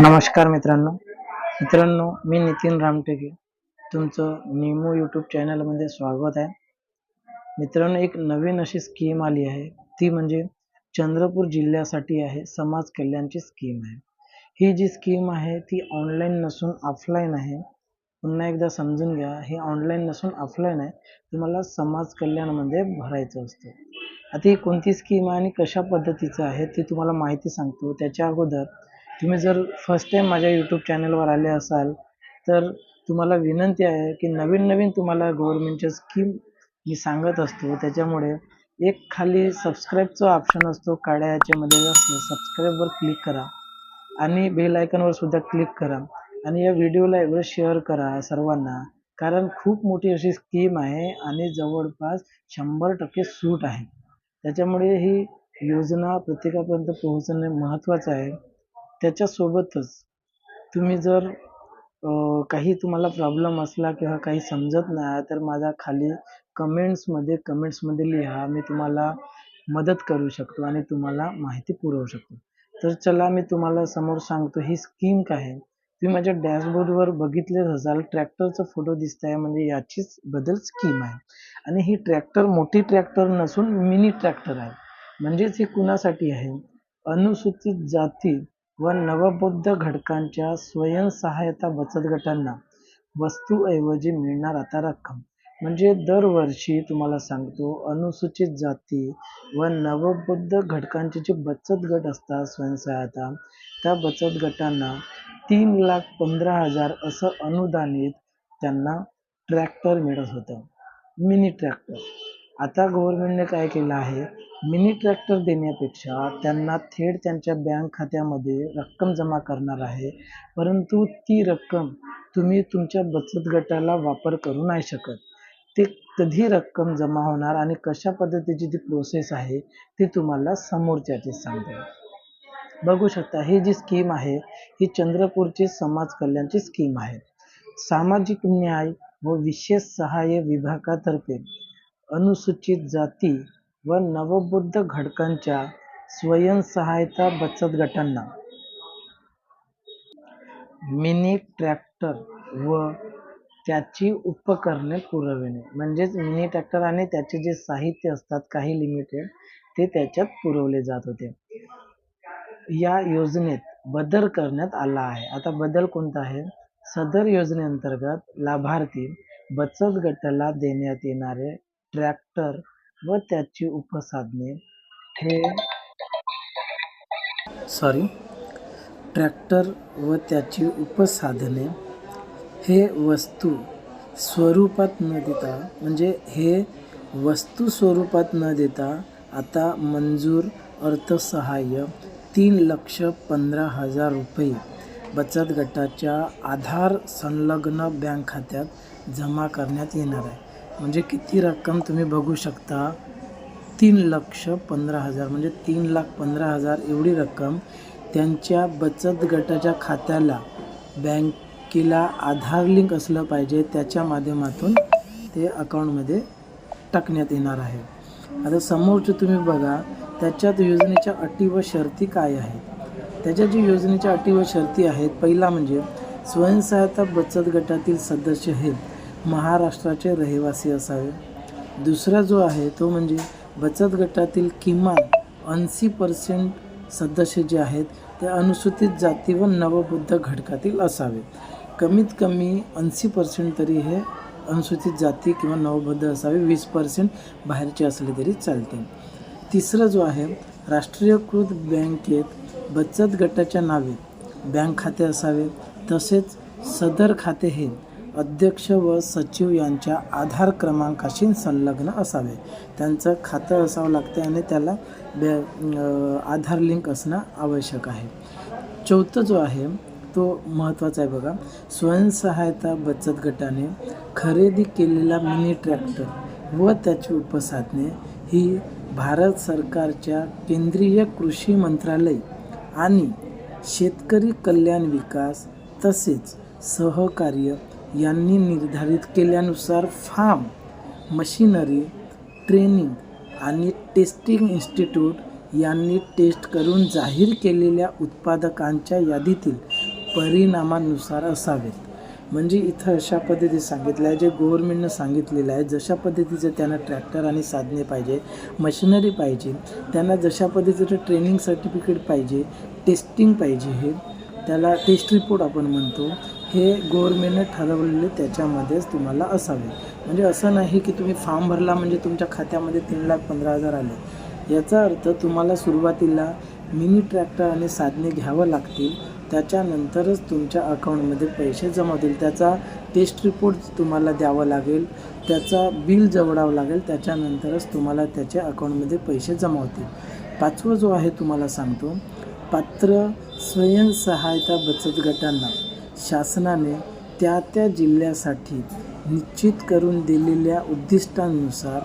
नमस्कार मित्रांनो. मित्रांनो मी नितीन रामटेके. तुमचं निमो यूट्यूब चॅनलमध्ये स्वागत आहे. मित्रांनो एक नवीन अशी स्कीम आली आहे. ती म्हणजे चंद्रपूर जिल्ह्यासाठी आहे समाज कल्याणची स्कीम आहे. ही जी स्कीम आहे ती ऑनलाईन नसून ऑफलाईन आहे. पुन्हा एकदा समजून घ्या हे ऑनलाईन नसून ऑफलाईन आहे तुम्हाला समाज कल्याणमध्ये भरायचं असतं. आता ही कोणती स्कीम आहे आणि कशा पद्धतीचं आहे ते तुम्हाला माहिती सांगतो. त्याच्या अगोदर तुम्ही जर फर्स्ट टाईम माझ्या यूट्यूब चॅनलवर आले असाल तर तुम्हाला विनंती आहे की नवीन नवीन तुम्हाला गव्हर्नमेंटच्या स्कीम मी सांगत असतो. त्याच्यामुळे एक खाली सबस्क्राईबचा ऑप्शन असतो काळ्या याच्यामध्ये सबस्क्राईबवर क्लिक करा. आणि बेल आयकॉनवर सुद्धा क्लिक करा. आणि या व्हिडिओला एवढं शेअर करा सर्वांना. कारण खूप मोठी अशी स्कीम आहे आणि जवळपास शंभर टक्के सूट आहे. त्याच्यामुळे ही योजना प्रत्येकापर्यंत पोहोचणे महत्त्वाचं आहे. त्याच्यासोबतच तुम्ही जर काही तुम्हाला प्रॉब्लेम असला किंवा काही समजत नाही तर माझा खाली कमेंट्समध्ये कमेंट्समध्ये लिहा. मी तुम्हाला मदत करू शकतो आणि तुम्हाला माहिती पुरवू शकतो. तर चला मी तुम्हाला समोर सांगतो ही स्कीम काय आहे? तुम्ही माझ्या डॅशबोर्डवर बघितलेच असाल ट्रॅक्टरचा फोटो दिसत आहे म्हणजे याचीच बदल स्कीम आहे. आणि ही ट्रॅक्टर मोठी ट्रॅक्टर नसून मिनी ट्रॅक्टर आहे. म्हणजेच ही कुणासाठी आहे? अनुसूचित जाती व नवबौद्ध घटकांच्या स्वयंसहायता बचत गटांना वस्तूऐवजी मिळणार आता रक्कम. म्हणजे दरवर्षी तुम्हाला सांगतो अनुसूचित जाती व नवबुद्ध घटकांचे जे बचत गट असतात स्वयंसहायता त्या बचत गटांना तीन लाख पंधरा हजार असं अनुदानित त्यांना ट्रॅक्टर मिळत होतं. Mini tractor. आता गव्हर्नमेंटने काय केलं आहे? मिनी ट्रॅक्टर देण्यापेक्षा त्यांना थेट त्यांच्या बँक खात्यामध्ये रक्कम जमा करणार आहे. परंतु ती रक्कम तुम्ही तुमच्या बचत गटाला वापर करू नाही शकत. ते कधी रक्कम जमा होणार आणि कशा पद्धतीची जी प्रोसेस आहे ती तुम्हाला समोरच्या यादीत सांगतो बघू शकता ही जी स्कीम आहे ही चंद्रपूरची समाज कल्याणची स्कीम आहे. सामाजिक न्याय व विशेष सहाय्य विभागातर्फे अनुसूचित जाती व नवबुद्ध घटकांच्या स्वयंसहायता बचत गटांना. मिनी ट्रॅक्टर व त्याची उपकरणे पुरविणे. म्हणजेच मिनी ट्रॅक्टर आणि त्याचे जे साहित्य असतात काही लिमिटेड ते त्याच्यात पुरवले जात होते. या योजनेत बदल करण्यात आला आहे. आता बदल कोणता आहे? सदर योजनेअंतर्गत लाभार्थी बचत गटाला देण्यात येणारे ट्रॅक्टर व त्याची उपसाधने. हे सॉरी ट्रॅक्टर व त्याची उपसाधने. हे वस्तू स्वरूपात न देता म्हणजे हे वस्तू स्वरूपात न देता आता मंजूर अर्थसहाय्य तीन लक्ष पंधरा हजार रुपये बचत गटाच्या आधार संलग्न बँक खात्यात जमा करण्यात येणार आहे. म्हणजे किती रक्कम तुम्ही बघू शकता? तीन लक्ष पंधरा हजार. म्हणजे तीन लाख पंधरा हजार एवढी रक्कम त्यांच्या बचत गटाच्या खात्याला बँकेला आधार लिंक असलं पाहिजे त्याच्या माध्यमातून ते अकाउंटमध्ये टाकण्यात येणार आहे. आता समोरचं तुम्ही बघा त्याच्यात योजनेच्या अटी व शर्ती काय आहेत? त्याच्या जी योजनेच्या अटी व शर्ती आहेत पहिला म्हणजे स्वयंसहायता बचत गटातील सदस्य हे महाराष्ट्राचे रहिवासी असावे. दुसरा जो आहे तो म्हणजे बचत गटातील किमान ऐंशी पर्सेंट सदस्य जे आहेत ते अनुसूचित जाती व नवबुद्ध घटकातील असावे. कमीत कमी ऐंशी पर्सेंट तरी हे अनुसूचित जाती किंवा नवबुद्ध असावे वीस पर्सेंट बाहेरचे असले तरी चालते तिसरं जो आहे राष्ट्रीयकृत बँकेत बचत गटाच्या नावे बँक खाते असावे तसेच सदर खाते हे अध्यक्ष व सचिव यांच्या आधार क्रमांकाशी संलग्न असावे. त्यांचं खातं असावं लागते आणि त्याला बे आधार लिंक असणं आवश्यक आहे. चौथं जो आहे तो महत्त्वाचा आहे बघा. स्वयंसहायता बचत गटाने खरेदी केलेला मिनी ट्रॅक्टर व त्याची उपसाधने ही भारत सरकारच्या केंद्रीय कृषी मंत्रालय आणि शेतकरी कल्याण विकास तसेच सहकार्य यांनी निर्धारित केल्यानुसार फार्म मशिनरी ट्रेनिंग आणि टेस्टिंग इन्स्टिट्यूट यांनी टेस्ट करून जाहीर केलेल्या उत्पादकांच्या यादीतील परिणामानुसार असावेत. म्हणजे इथं अशा पद्धतीत सांगितलं आहे जे गव्हर्मेंटनं सांगितलेलं आहे जशा पद्धतीचं त्यांना ट्रॅक्टर आणि साधने पाहिजे मशिनरी पाहिजे त्यांना जशा पद्धतीचं ट्रेनिंग सर्टिफिकेट पाहिजे टेस्टिंग पाहिजे हे त्याला टेस्ट रिपोर्ट आपण म्हणतो. हे गव्हर्मेंटने ठरवलेले त्याच्यामध्येच तुम्हाला असावे. म्हणजे असं नाही की तुम्ही फॉर्म भरला म्हणजे तुमच्या खात्यामध्ये तीन लाख पंधरा हजार आले. याचा अर्थ तुम्हाला सुरुवातीला मिनी ट्रॅक्टर आणि साधने घ्यावं लागतील. त्याच्यानंतरच तुमच्या अकाउंटमध्ये पैसे जमा होतील. त्याचा टेस्ट रिपोर्ट तुम्हाला द्यावं लागेल. त्याचा बिल जवळावं लागेल. त्याच्यानंतरच तुम्हाला त्याच्या अकाउंटमध्ये पैसे जमा होतील. पाचवं जो आहे तुम्हाला सांगतो पात्र स्वयंसहायता बचत गटांना. शासनाने त्या त्या जिल्ह्यासाठी निश्चित करून दिलेल्या उद्दिष्टांनुसार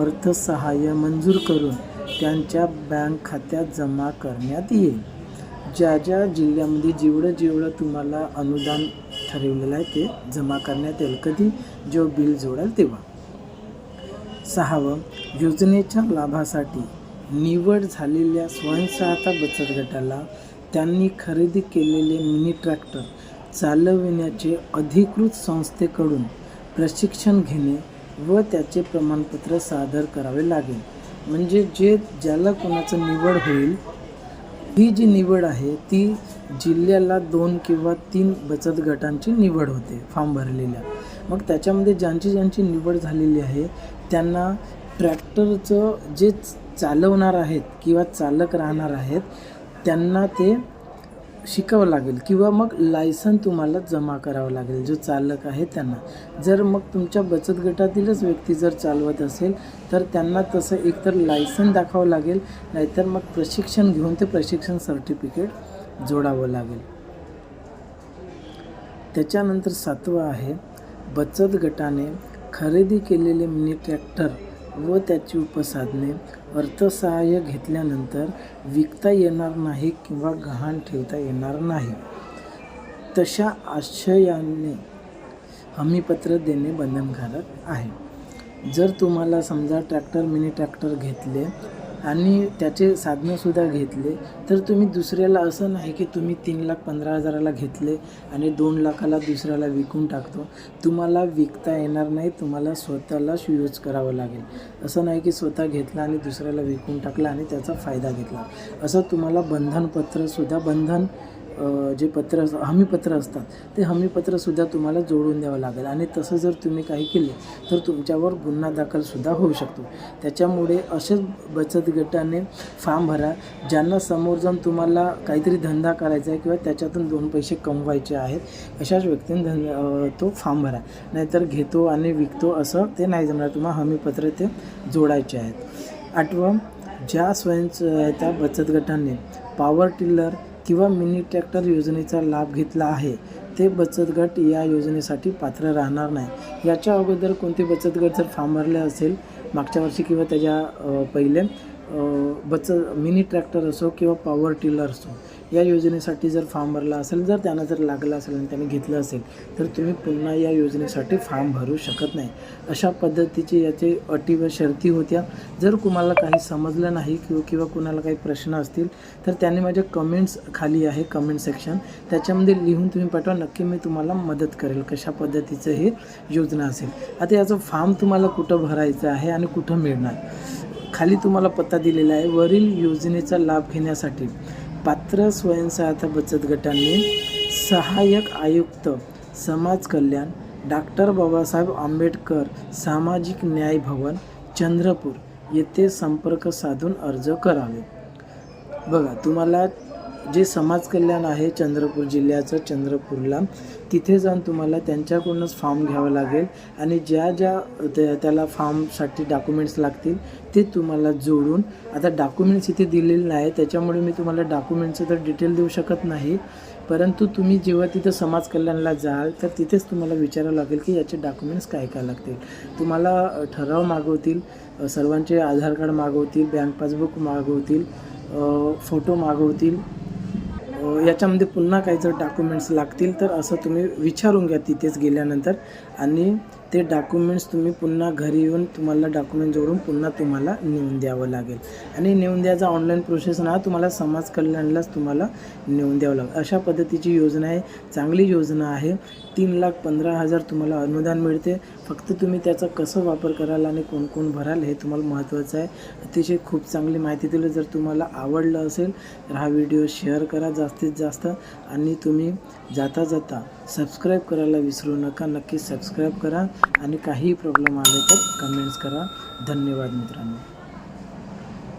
अर्थसहाय्य मंजूर करून त्यांच्या बँक खात्यात जमा करण्यात येईल. ज्या ज्या जिल्ह्यामध्ये जेवढं जेवढं तुम्हाला अनुदान ठरवलेलं आहे ते जमा करण्यात येईल. कधी? जो बिल जोडाल तेव्हा. सहावं योजनेच्या लाभासाठी निवड झालेल्या स्वयंसहायता बचत गटाला त्यांनी खरेदी केलेले मिनी ट्रॅक्टर चालविण्याचे अधिकृत संस्थेकडून प्रशिक्षण घेणे व त्याचे प्रमाणपत्र सादर करावे लागेल. म्हणजे जे ज्याला कोणाचं निवड होईल ही जी निवड आहे ती जिल्ह्याला दोन किंवा तीन बचत गटांची निवड होते फॉर्म भरलेल्या. मग त्याच्यामध्ये ज्यांची ज्यांची निवड झालेली आहे त्यांना ट्रॅक्टरचं जे चालवणार आहेत किंवा चालक राहणार आहेत त्यांना ते शिकावं लागेल किंवा मग लायसन तुम्हाला जमा करावं लागेल जो चालक आहे त्यांना. जर मग तुमच्या बचत गटातीलच व्यक्ती जर चालवत असेल तर त्यांना तसं एकतर लायसन दाखवावं लागेल नाहीतर मग प्रशिक्षण घेऊन ते प्रशिक्षण सर्टिफिकेट जोडावं लागेल. त्याच्यानंतर सातवं आहे बचत गटाने खरेदी केलेले मिनी ट्रॅक्टर व त्याची उपसाधने अर्थसहाय्य घेतल्यानंतर विकता येणार नाही किंवा गहाण ठेवता येणार नाही. तशा आशयाने हमीपत्र देणे बंधनकारक आहे. जर तुम्हाला समजा ट्रॅक्टर मिनी ट्रॅक्टर घेतले आणि त्याचे साधनंसुद्धा घेतले. तर तुम्ही दुसऱ्याला असं नाही की तुम्ही तीन लाख पंधरा हजाराला घेतले आणि दोन लाखाला दुसऱ्याला विकून टाकतो. तुम्हाला विकता येणार नाही तुम्हाला स्वतःलाच यूज करावं लागेल. असं नाही की स्वतः घेतला आणि दुसऱ्याला विकून टाकला आणि त्याचा फायदा घेतला. असं तुम्हाला बंधनपत्रसुद्धा बंधन जे पत्र अस- हमीपत्र असतात ते हमीपत्रसुद्धा तुम्हाला जोडून द्यावं लागेल. आणि तसं जर तुम्ही काही केले तर तुमच्यावर गुन्हा दाखलसुद्धा होऊ शकतो. त्याच्यामुळे असेच बचत गटाने फॉर्म भरा ज्यांना समोर जाऊन तुम्हाला काहीतरी धंदा करायचा आहे किंवा त्याच्यातून दोन पैसे कमवायचे आहेत अशाच व्यक्तीने धन तो फॉर्म भरा. नाहीतर घेतो आणि विकतो असं ते नाही जमणार. तुम्हाला हमीपत्र ते जोडायचे आहेत. आठवं ज्या स्वयंसहायता बचत गटाने पॉवर टिलर किंवा मिनी ट्रॅक्टर योजनेचा लाभ घेतला आहे ते बचत गट या योजनेसाठी पात्र राहणार नाही. याच्या अगोदर कोणते बचत गट जर फॉर्म भरले असेल मागच्या वर्षी किंवा त्याच्या पहिले बच मिनी ट्रॅक्टर असो किंवा पॉवर टिलर असो या योजनेसाठी जर फॉर्म भरला असेल जर त्यांना जर लागला असेल आणि त्यांनी घेतलं असेल तर तुम्ही पुन्हा या योजनेसाठी फॉर्म भरू शकत नाही. अशा पद्धतीचे याचे अटी व शर्ती होत्या. जर कुणाला काही समजलं नाही किंवा किंवा कुणाला काही प्रश्न असतील तर त्यांनी माझ्या कमेंट्स खाली आहे कमेंट सेक्शन त्याच्यामध्ये लिहून तुम्ही पाठवा. नक्की मी तुम्हाला मदत करेल कशा पद्धतीचं हे योजना असेल. आता याचं फॉर्म तुम्हाला कुठं भरायचं आहे आणि कुठं मिळणार? खाली तुम्हाला पत्ता दिलेला आहे वरील योजनेचा लाभ घेण्यासाठी. पात्र स्वयंसहायता बचत गटांनी सहाय्यक आयुक्त समाज कल्याण डॉक्टर बाबासाहेब आंबेडकर सामाजिक न्याय भवन चंद्रपूर येथे संपर्क साधून अर्ज करावे. बघा तुम्हाला जे समाज कल्याण आहे चंद्रपूर जिल्ह्याचं चंद्रपूरला तिथे जाऊन तुम्हाला त्यांच्याकडूनच फॉर्म घ्यावं लागेल आणि ज्या ज्या त्या त्याला फॉर्मसाठी डॉक्युमेंट्स लागतील ते तुम्हाला जोडून आता डॉक्युमेंट्स इथे दिलेले नाही त्याच्यामुळे मी तुम्हाला डॉक्युमेंटचं तर डिटेल देऊ शकत नाही परंतु तुम्ही जेव्हा तिथं समाज कल्याणला जाल तर तिथेच तुम्हाला विचारावं लागेल की याचे डॉक्युमेंट्स काय काय लागतील. तुम्हाला ठराव मागवतील सर्वांचे आधार कार्ड मागवतील बँक पासबुक मागवतील फोटो मागवतील याच्यामध्ये पुन्हा काही जर डॉक्युमेंट्स लागतील तर असं तुम्ही विचारून घ्या तिथेच गेल्यानंतर. आणि ते डॉक्युमेंट्स तुम्ही पुन्हा घरी येऊन तुम्हाला डॉक्युमेंट जोडून पुन्हा तुम्हाला नेऊन द्यावं लागेल. आणि नेऊन द्यायचा ऑनलाईन प्रोसेस ना तुम्हाला समाज कल्याणलाच तुम्हाला नेऊन द्यावं लागेल. अशा पद्धतीची योजना आहे चांगली योजना आहे. तीन लाख पंधरा हजार तुम्हाला अनुदान मिळते. फक्त तुम्ही त्याचा कसं वापर कराल आणि कोण कोण भराल हे तुम्हाला महत्त्वाचं आहे. अतिशय खूप चांगली माहिती दिली. जर तुम्हाला आवडलं असेल तर हा व्हिडिओ शेअर करा जास्तीत जास्त. आणि तुम्ही जाता जाता सबस्क्राईब करायला विसरू नका. नक्की सबस्क्राईब करा आणि काही प्रॉब्लेम आले तर कमेंट्स करा. धन्यवाद मित्रांनो.